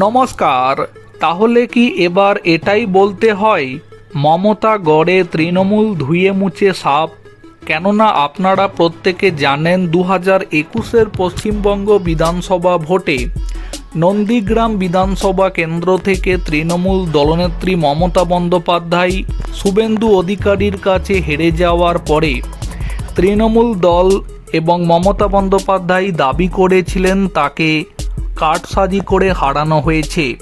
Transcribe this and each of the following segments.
নমস্কার, তাহলে কি এবার এটাই বলতে হয়, মমতা গড়ে তৃণমূল ধুয়ে মুছে সাপ? কেননা আপনারা প্রত্যেকে জানেন দু হাজার একুশের পশ্চিমবঙ্গ বিধানসভা ভোটে নন্দীগ্রাম বিধানসভা কেন্দ্র থেকে তৃণমূল দলনেত্রী মমতা বন্দ্যোপাধ্যায় শুভেন্দু অধিকারীর কাছে হেরে যাওয়ার পরে তৃণমূল দল এবং মমতা বন্দ্যোপাধ্যায় দাবি করেছিলেন তাকে কাঠসাজি করে হারানো হয়েছে।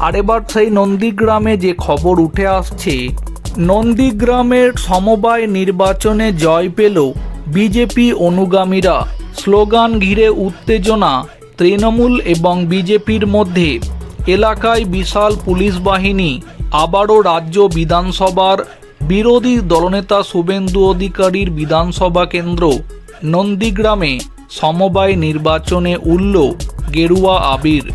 আর এবার সেই নন্দীগ্রামে যে খবর উঠে আসছে, নন্দীগ্রামের সমবায় নির্বাচনে জয় পেল বিজেপি অনুগামীরা। স্লোগান ঘিরে উত্তেজনা তৃণমূল এবং বিজেপির মধ্যে। এলাকায় বিশাল পুলিশ বাহিনী, আবারও রাজ্য বিধানসভার বিরোধী দলনেতা শুভেন্দু অধিকারীর বিধানসভা কেন্দ্র। নন্দীগ্রামে সমবায় নির্বাচনে উঠল গেরুয়া আবির।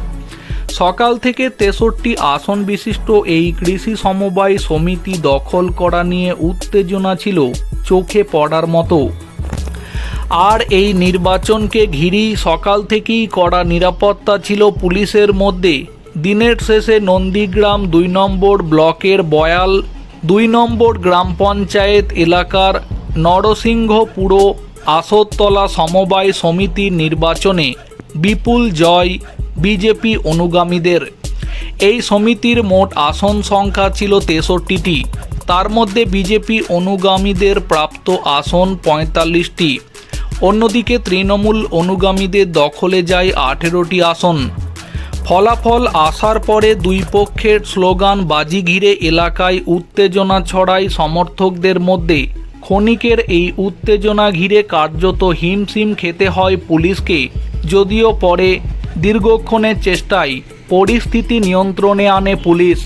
সকাল থেকে তেষট্টি আসন বিশিষ্ট এই কৃষি সমবায় সমিতি দখল করা নিয়ে উত্তেজনা ছিল চোখে পড়ার মতো। আর এই নির্বাচনকে ঘিরেই সকাল থেকেই কড়া নিরাপত্তা ছিল পুলিশের মধ্যে। দিনের শেষে নন্দীগ্রাম দুই নম্বর ব্লকের বয়াল, দুই নম্বর গ্রাম পঞ্চায়েত এলাকার নরসিংহপুর আসরতলা সমবায় সমিতির নির্বাচনে বিপুল জয় বিজেপি অনুগামীদের। এই সমিতির মোট আসন সংখ্যা ছিল তেষট্টিটি। তার মধ্যে বিজেপি অনুগামীদের প্রাপ্ত আসন পঁয়তাল্লিশটি। অন্যদিকে তৃণমূল অনুগামীদের দখলে যায় আঠেরোটি আসন। ফলাফল আসার পরে দুই পক্ষের স্লোগান বাজি ঘিরে এলাকায় উত্তেজনা ছড়ায় সমর্থকদের মধ্যে। ক্ষণিকের এই উত্তেজনা ঘিরে কার্যত হিমশিম খেতে হয় পুলিশকে। যদিও পরে দীর্ঘক্ষণের চেষ্টায় পরিস্থিতি নিয়ন্ত্রণে আনে পুলিশ।